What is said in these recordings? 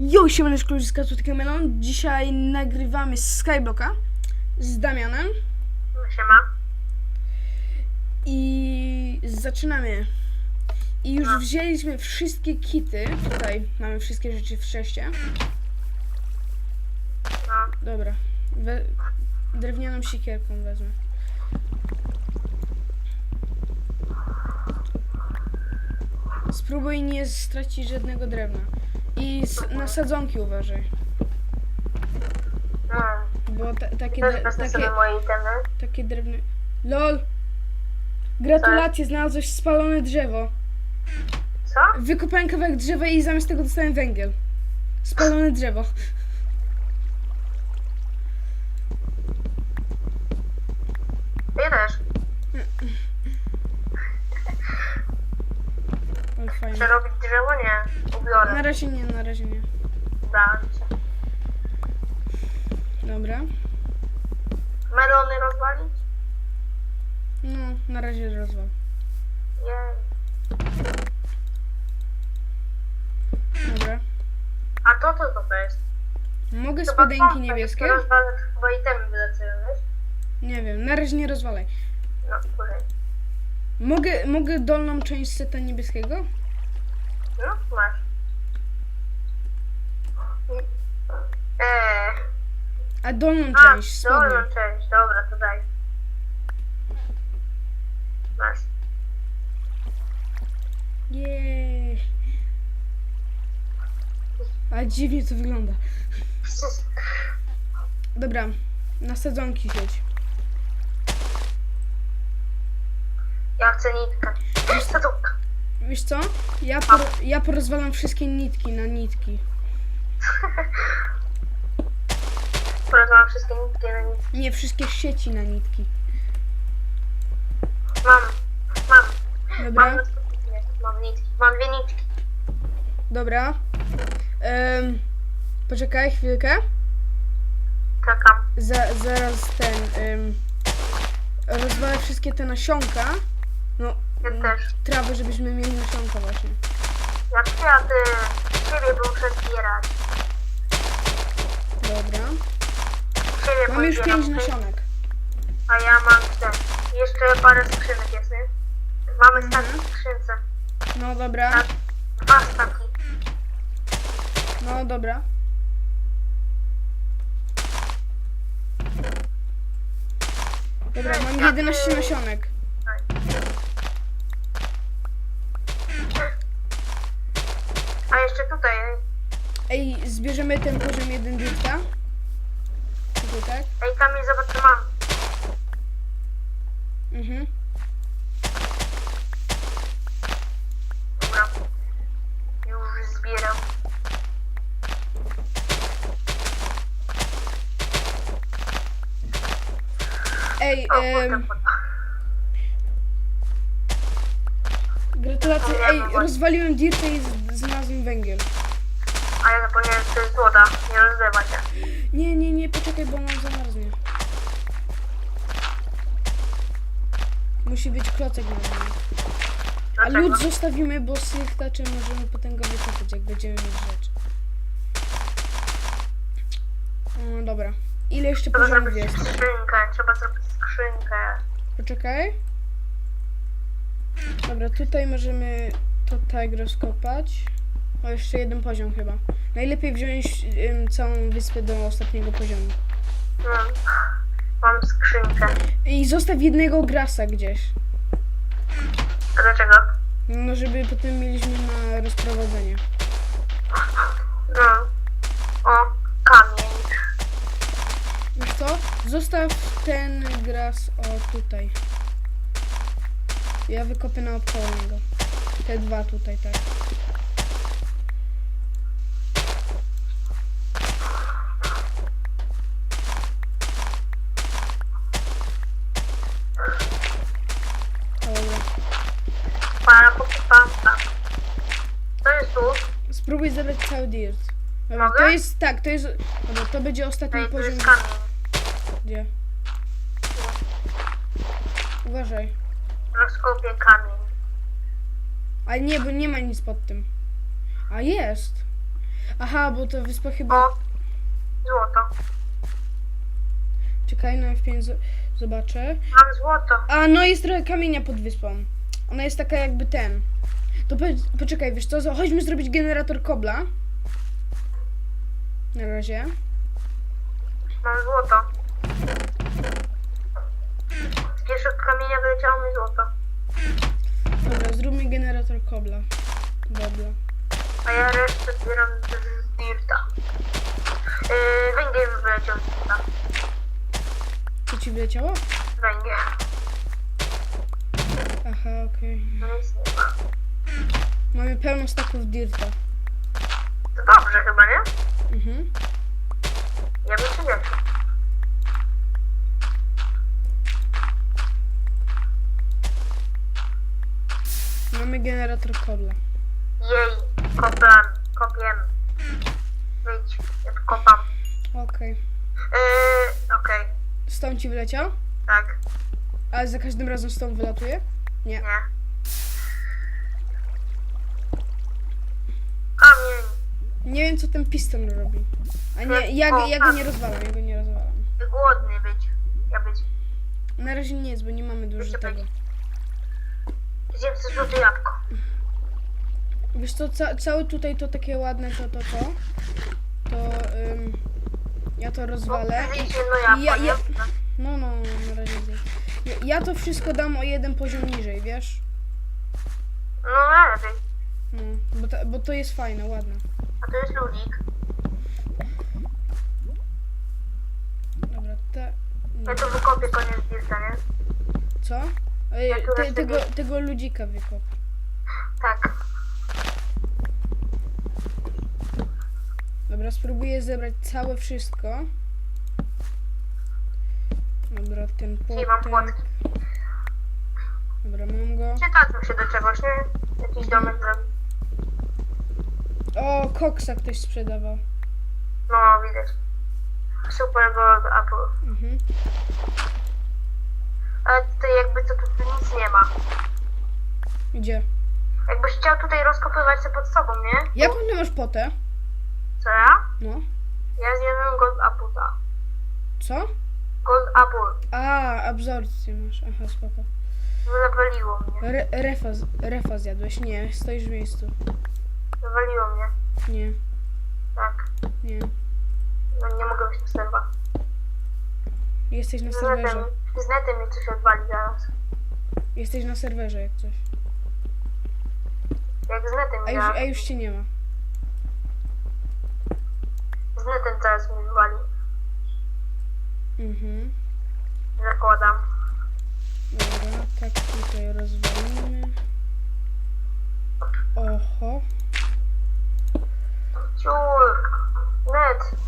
Jo, siemaneczko, ludziska, tutaj Melon. Dzisiaj nagrywamy z Skyblocka z Damianem Siema. i zaczynamy. I już No. wzięliśmy wszystkie kity. Tutaj mamy wszystkie rzeczy w szeście. No. Dobra. We... Drewnianą sikierką wezmę. Spróbuj nie stracić żadnego drewna. I na sadzonki uważaj. No. Bo ta, takie, dre- takie, takie drewne... LOL! Gratulacje, znalazłeś spalone drzewo. Co? Wykopałem kawałek drzewa i zamiast tego dostałem węgiel. Spalone drzewo. Przerobić drzewo? Nie. Na Ubiorę. razie nie, na razie nie. Da się. Dobra. Melony rozwalić? No, na razie rozwal. Nie. Dobra. A to co to, to jest? Mogę Chyba spodenki to, niebieskie? tak Rozwalę, chyba itemy wylecują, wiesz? Nie wiem, na razie nie rozwalaj. No, później. Mogę, mogę dolną część seta niebieskiego? No, masz. Eee. A dolną A, część, spodnie. dolną część. Dobra, to daj. Masz. Jej. A dziwnie to wygląda. Dobra, na sadzonki sieć. Ja chcę nitkę. To? Wiesz co? Ja, por, ja porozwalam wszystkie nitki na nitki. Porozmawiam wszystkie nitki na nitki. Nie, wszystkie sieci na nitki. Mam. Mam. Dobra, Mam, mam nitki. Mam dwie nitki. dobra. Poczekaj chwilkę. Czekam. Za, zaraz ten. Um, rozwalę wszystkie te nasionka. No, Ja mm, też. trawy, żebyśmy mieli nasionka właśnie. Ja kwiaty. Ciebie muszę zbierać. Dobra. Ciebie Mam już pięć nasionek. A ja mam cztery. Jeszcze parę skrzynek jest, nie? Mamy Mhm. staki w skrzynce. No dobra. Tak. Dwa staki. No dobra. Dobra, mam 11 nasionek. A jeszcze tutaj. Ej, zbierzemy ten poziom 1 drifta. Tutaj, tak? Ej, Kamil, zobacz co mam. Mhm. Dobra. Już zbieram. Ej, O, kurde, em, gratulacje. Ej, rozwaliłem dirta i z- węgiel. A ja zapomniałem, że to jest woda. Nie rozlewa się. Nie, nie, nie, poczekaj, bo nam zamarznie. Musi być klocek na nim. A Dlaczego? lód zostawimy, bo z tych taczy możemy potem go wykopać, jak będziemy mieć rzeczy. No dobra. Ile jeszcze Trzeba poziomów zrobić jest? skrzynkę. Trzeba zrobić skrzynkę. Poczekaj. Dobra, tutaj możemy to tak rozkopać. O, jeszcze jeden poziom chyba. Najlepiej wziąć ym, całą wyspę do ostatniego poziomu. No. Mam skrzynkę. I zostaw jednego grasa gdzieś. A dlaczego? No, żeby potem mieliśmy na rozprowadzenie. No. O, kamień. Wiesz co? Zostaw ten gras o tutaj. Ja wykopię naokoło niego. Te dwa tutaj, tak. Para, pam, pam, pam. To jest tu. Spróbuj zebrać cały dirt. Dobra, Mogę? to jest, tak, to jest, dobra, to będzie ostatni Ej, tu poziom. jest kamień. Gdzie? Uważaj. Rozkopię kamień. A nie, bo nie ma nic pod tym. A jest. Aha, bo to wyspa chyba... O! Złoto. Czekaj, na F5 z- zobaczę. Mam złoto. A, no jest trochę kamienia pod wyspą. Ona jest taka jakby ten. To po, poczekaj, wiesz co, chodźmy zrobić generator kobla. Na razie. Mam złoto. Z pierwszego kamienia wyleciało mi złoto. Dobra, zróbmy generator kobla. Dobra. A ja resztę zbieram z dirta. Yy, węgiel wyleciał z dirta. Co ci wleciało? Węgiel. Aha, okej. No. Mamy pełno staków dirta. To dobrze chyba, nie? Mhm. Ja bym się nie Mamy generator kobla. Jej, kopiam, kopiem. Wyjdź, ja tu kopam. Okej. Yy, okej, Stąd ci wleciał? tak, Ale za każdym razem stąd wylatuje? Nie. nie. Kamień. Nie wiem, co ten piston robi. A nie, ja, go- ja go nie rozwalam, ja go nie rozwalam. Głodny być. Ja być. Na razie nic, bo nie mamy dużo tego. Zjem sobie złote jabłko. Wiesz co, ca całe tutaj to takie ładne, to, to, to. To, ym, ja to rozwalę. I, jedno jabłko, ja- ja- nie? No, no, na razie zjeść. Ja, ja to wszystko dam o jeden poziom niżej, wiesz? No lepiej. No, bo, ta, bo to jest fajne, ładne. A to jest ludzik. Dobra, te... Ja tu wykopię koniec dirta, nie? Co? Ej, Ja tu te, resztę tego, tego ludzika wykop. Tak. Dobra, spróbuję zebrać całe wszystko. Dobra, ten Dzisiaj mam płotek. płotki. Dobra, mam go. Przydadzą się do czegoś, nie? Jakiś domek zrobić. O, koksa ktoś sprzedawał. No, widać. Super gold apple. Mhm. Ale tutaj jakby co, tu nic nie ma. Gdzie? Jakbyś chciał tutaj rozkopywać się pod sobą, nie? Jaką ty masz potę? Co ja? No. Ja zjadłem gold apple. Co? Gold apple. A, absorpcję masz. Aha, spoko. Zawaliło mnie. Re, refa, refa zjadłeś? Nie, stoisz w miejscu. Zawaliło mnie. Nie, Tak. nie. No nie mogę być na serwa. Jesteś na Z netem, serwerze. z netem mi coś odwali zaraz. Jesteś na serwerze jak coś. Jak z netem A mi już, zaraz. a już cię nie ma. Z netem zaraz mi wywali. Mhm. Zakładam. Dobra, tak tutaj rozwalimy. Oho. Ciul. Net.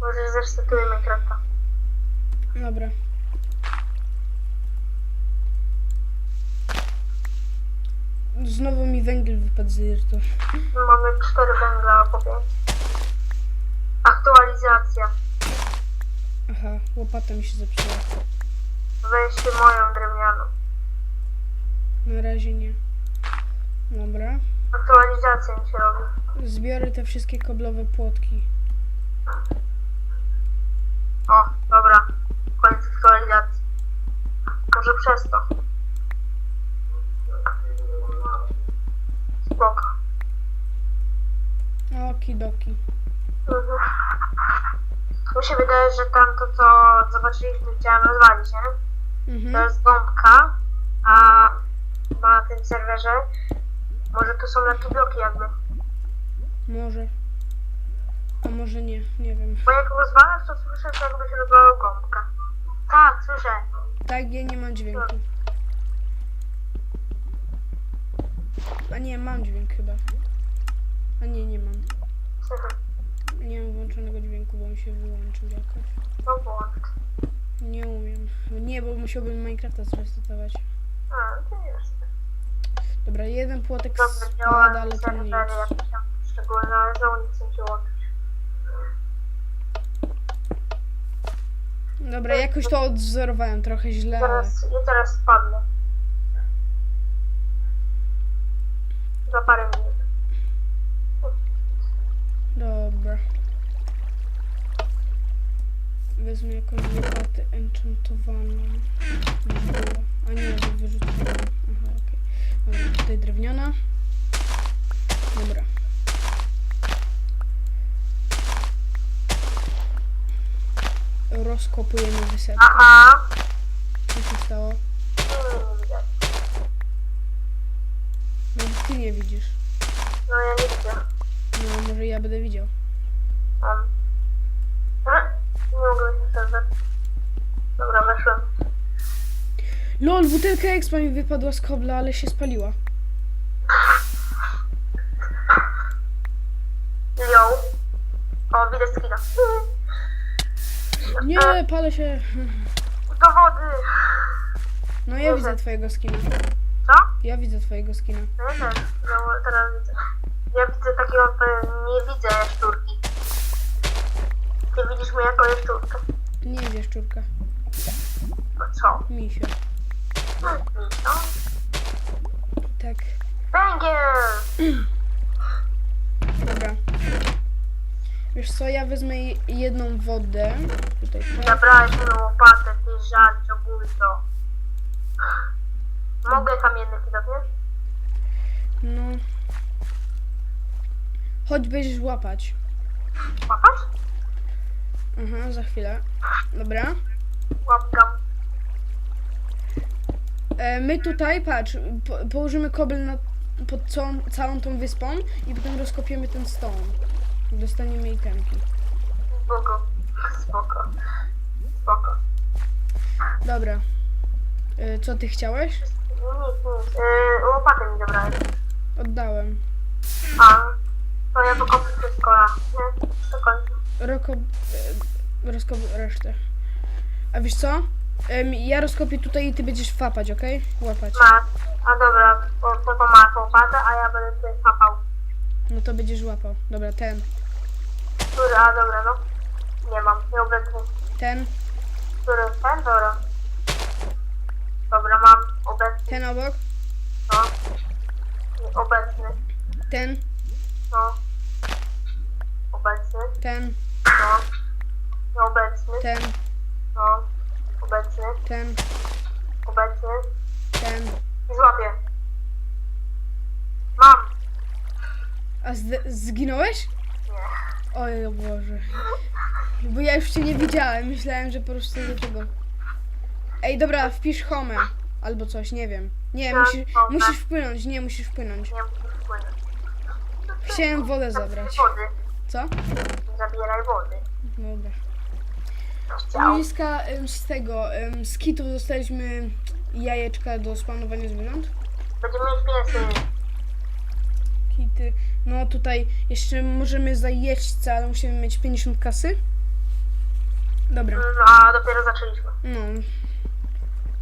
Może zrestartuję Minecrafta. Dobra. Znowu mi węgiel wypadł z dirtu. Mamy cztery węgla po pięć. Aktualizacja. Aha, łopata mi się zepsuła. Weźcie moją drewnianą. Na razie nie. Dobra. Aktualizacja mi się robi. Zbiorę te wszystkie koblowe płotki. O, dobra. Koniec aktualizacji. Może przez to. Spoko. Okidoki. Mhm. Się wydaje, że tam to, co zobaczyliśmy, chciałem rozwalić, nie? To Mhm. jest bombka, a na tym serwerze może to są laki bloki jakby. Może. A może nie, nie wiem. Bo jak rozwalasz, to słyszę, że jakby się rozwalał gąbka. Tak, słyszę. Tak, ja nie mam dźwięku. A nie, mam dźwięk chyba. A nie, nie mam. Nie mam włączonego dźwięku, bo mi się wyłączył jakoś. No błąd. Nie umiem. Nie, bo musiałbym Minecrafta zresetować. A, to nie jest. Dobra, jeden płotek Dobrze, spada, ale to nic. jakieś tam szczególne, ale się. Dobra, jakoś to odzorowałem trochę źle, ale... Teraz, I teraz spadnę. Za parę minut. Dobra. Wezmę jakąś łopatę enchantowaną. A nie, że wyrzuciłam. Aha, okej. Dobra, tutaj drewniana. Dobra. Rozkopujemy wysepkę. Aha. Co się stało? No ty nie widzisz. No ja nie widzę. No może ja będę widział. Dobra, weszłem. LOL, butelka expa mi wypadła z kobla, ale się spaliła. Ją. O, widać skina. Nie, palę się. Do wody. No ja widzę twojego skina. Co? Ja widzę twojego skina. No ja też. No teraz widzę. Ja widzę takiego, e, nie widzę jaszczurki. Ty widzisz mnie jako jaszczurkę. Nie jest jaszczurka. Co? Misio. No. Tak. Węgiel! Dobra. Wiesz co, ja wezmę je- jedną wodę. Tutaj. tak. Zabrałeś moją łopatę, ty żarcio, bulto. Mogę kamienny kidownie? No. Chodź będziesz łapać. Łapać? Aha, za chwilę. Dobra. Łapkam. E, my tutaj, patrz, po, położymy kobel na, pod całą, całą tą wyspą i potem rozkopiemy ten stone. Dostaniemy itemki. Spoko. Spoko. Spoko. Dobra. E, co ty chciałeś? Nic, nic. Yy, łopatę mi zabrałeś. Oddałem. A, to ja pokopię wszystko raz, nie? Do końca. Roko... E, rozkop resztę. A wiesz co? Em, ja rozkopię tutaj i ty będziesz fapać, okej? Łapać. Masz. A dobra, to, to, to masz łopatę, a ja będę tutaj papał. No to będziesz łapał. Dobra, ten. Który, a dobra, no. Nie mam, nie obecny. Ten. Który, ten, dobra. Dobra, mam obecny, Ten obok. no. Nie, Obecny, Ten. no. Obecny, Ten. No. Nieobecny, Ten. no. Obecny, Ten. obecny. Ten. I złapię. Mam. A zginąłeś? Nie. Oj, o Boże. Bo ja już cię nie widziałem. Myślałem, że po prostu do tego. Ej, dobra, wpisz home. Albo coś, nie wiem. Nie, Tak, musisz, musisz wpłynąć. Nie, musisz wpłynąć. Nie musisz wpłynąć. Chciałem wodę zabrać. wody. Co? Zabieraj wody. Dobra. Em, z tego, z kitów dostaliśmy jajeczka do spawnowania zwierząt. Będziemy mieć piesy. Kity. No tutaj jeszcze możemy za jeźdźca, ale musimy mieć 50 kasy. Dobra. No, a dopiero zaczęliśmy. No.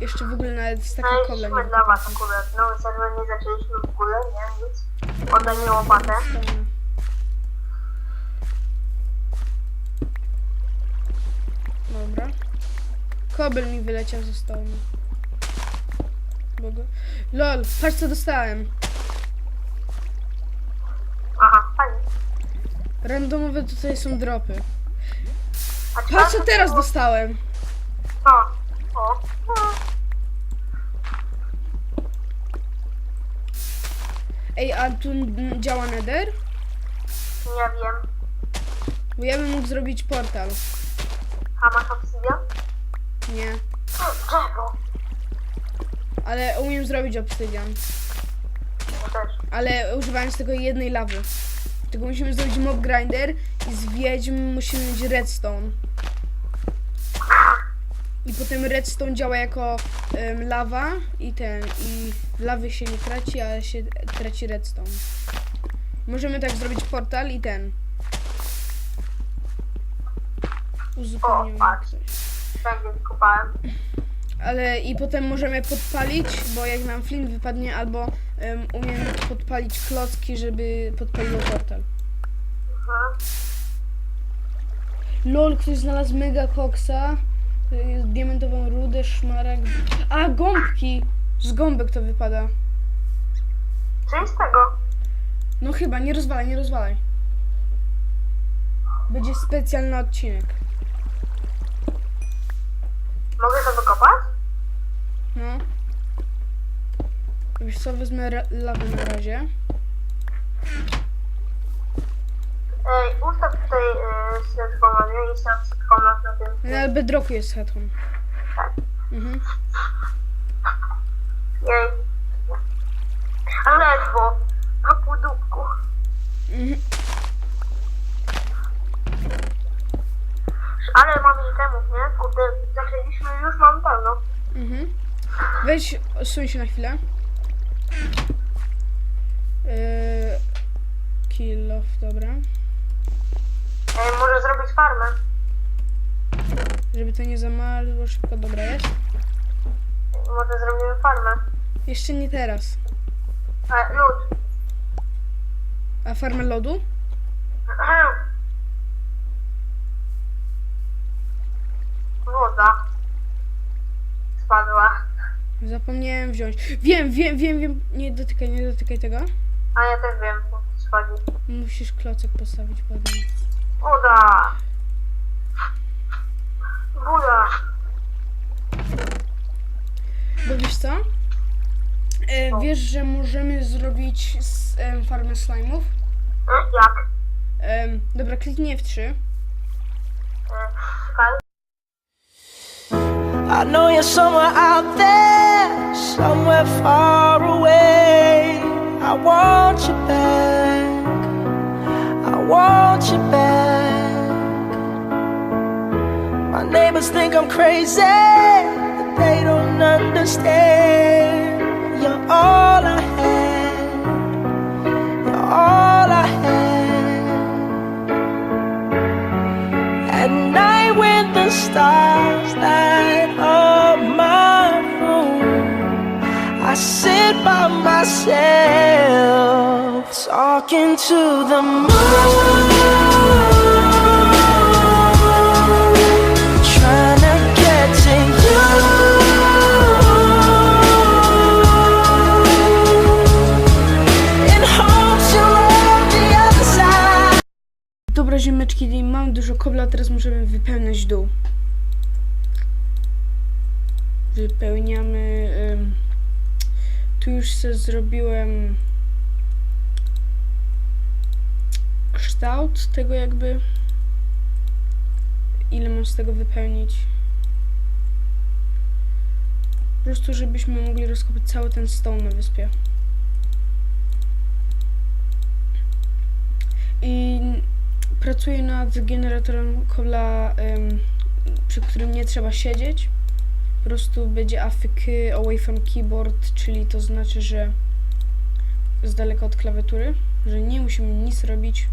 Jeszcze w ogóle nawet z takiego No kobla i nie dla was akurat. Nowy serwer nie zaczęliśmy w ogóle, nie? Nic. Oddaj mi łopatę. Dobra. Kobel mi wyleciał ze stołu. Bogo. Lol, patrz co dostałem. Aha, fajnie. Randomowe tutaj są dropy. A Patrz co teraz dostałem. Co? O. No. Ej, a tu działa nether? Nie wiem. Bo ja bym mógł zrobić portal. A masz obsydian? Nie. O, Drzewo. Ale umiem zrobić obsydian. Ja też. Ale używając tego jednej lawy. Tylko musimy zrobić mob grinder i z wiedźm musimy mieć redstone. I potem redstone działa jako em, lawa i ten, i lawy się nie traci, ale się traci redstone. Możemy tak zrobić portal i ten. Uzupełniamy O, patrz. coś. Węgiel wykopałem. Ale i potem możemy podpalić, bo jak nam flint wypadnie, albo um, umiem podpalić klocki, żeby podpaliło portal. Mhm. LOL, ktoś znalazł mega koksa. Y, Diamentową rudę, szmarek. A, gąbki! Z gąbek to wypada. Co z tego? No chyba, nie rozwalaj, nie rozwalaj. Będzie specjalny odcinek. Mogę to wykopać? No. Wiesz co, wezmę ra- lawę na razie. Ej, ustaw tutaj yy, command, nie? I set command na tym. No, ale bedrocku jest hetą. Tak. Mhm. Jej. A ledwo. Weź, suń się na chwilę. Yy, kill off, dobra. Ej, może zrobić farmę. Żeby to nie zamarzło szybko, dobra jest. Może zrobimy farmę. Jeszcze nie teraz. E, lód. A farmę lodu? Woda. Spadła. Zapomniałem wziąć. Wiem, wiem, wiem, wiem. Nie dotykaj, nie dotykaj tego. A ja też wiem, co schodzi. Musisz klocek postawić pod nim. Woda. Woda. Bo wiesz co? E, wiesz, że możemy zrobić z, em, farmę slime'ów? E, jak? Em, dobra, kliknij F3. E, czekaj. I know you're somewhere out there, somewhere far away. I want you back. I want you back. My neighbors think I'm crazy, but they don't understand. You're all I had. You're all I had. At night when the stars by myself talking to the moon. Dobra, ziemeczki, mam dużo kobla, teraz możemy wypełniać dół. Wypełniamy. em, tu już sobie zrobiłem kształt tego jakby. Ile mam z tego wypełnić? Po prostu, żebyśmy mogli rozkopać cały ten stoł na wyspie. I pracuję nad generatorem kobla, em, przy którym nie trzeba siedzieć. Po prostu będzie AFK away from keyboard, czyli to znaczy, że z daleka od klawiatury, że nie musimy nic robić.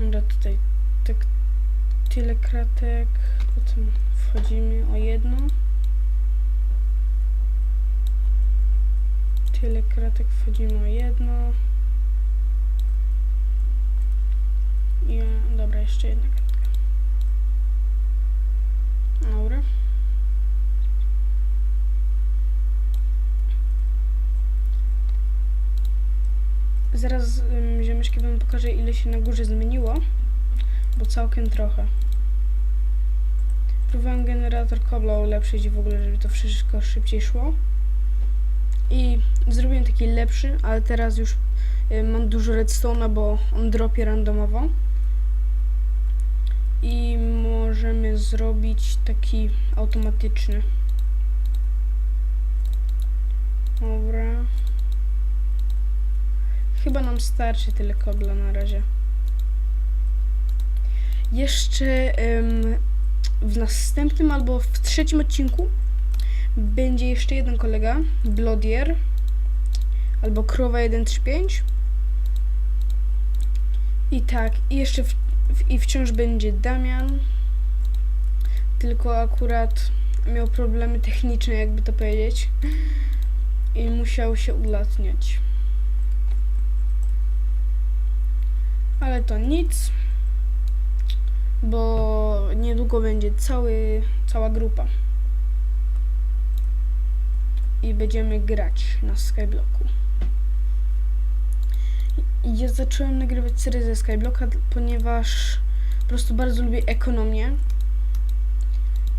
Dobra, tutaj tak tyle kratek, potem wchodzimy o jedno. Tyle kratek wchodzimy o jedno. I, dobra, jeszcze jedna kratka. Dobra. Zaraz ym, ziomeczki wam pokażę ile się na górze zmieniło, bo całkiem trochę. Próbowałem generator kobla ulepszyć w ogóle, żeby to wszystko szybciej szło. I zrobiłem taki lepszy, ale teraz już y, mam dużo redstone'a, bo on dropie randomowo. I zrobić taki automatyczny. Dobra. Chyba nam starczy tyle kobla na razie. Jeszcze em, w następnym albo w trzecim odcinku będzie jeszcze jeden kolega, Blodier, albo Krowa 135. I tak, i jeszcze w, w, i wciąż będzie Damian. Tylko akurat miał problemy techniczne, jakby to powiedzieć. I musiał się ulatniać. Ale to nic. bo niedługo będzie cały, cała grupa. I będziemy grać na Skyblocku. Ja zacząłem nagrywać serię ze Skyblocka, ponieważ po prostu bardzo lubię ekonomię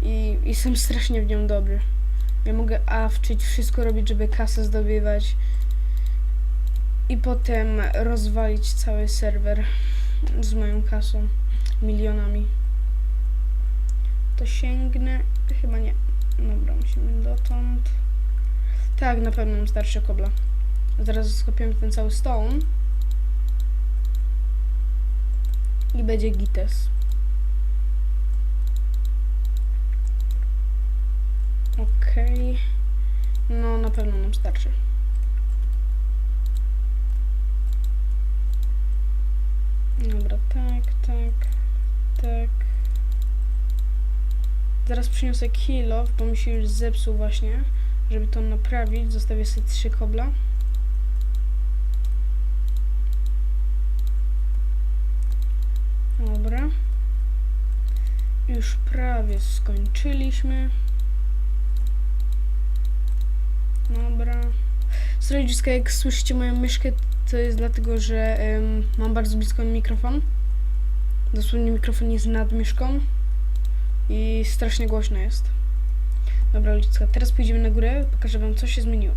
i jestem strasznie w nią dobry. Ja mogę awczyć, wszystko robić, żeby kasę zdobywać i potem rozwalić cały serwer z moją kasą, milionami. To sięgnę? Chyba nie. Dobra, musimy dotąd. Tak, na pewno mam starsze kobla. Zaraz skopiemy ten cały stone. I będzie gites. Okej. No, na pewno nam starczy. Dobra, tak, tak, tak. Zaraz przyniosę kilo, bo mi się już zepsuł właśnie. Żeby to naprawić, zostawię sobie trzy kobla. Dobra. Już prawie skończyliśmy. Dobra. Sorry, jak słyszycie moją myszkę, to jest dlatego, że em, mam bardzo blisko mikrofon. Dosłownie mikrofon jest nad myszką i strasznie głośno jest. Dobra, ludziska, teraz pójdziemy na górę, pokażę wam, co się zmieniło.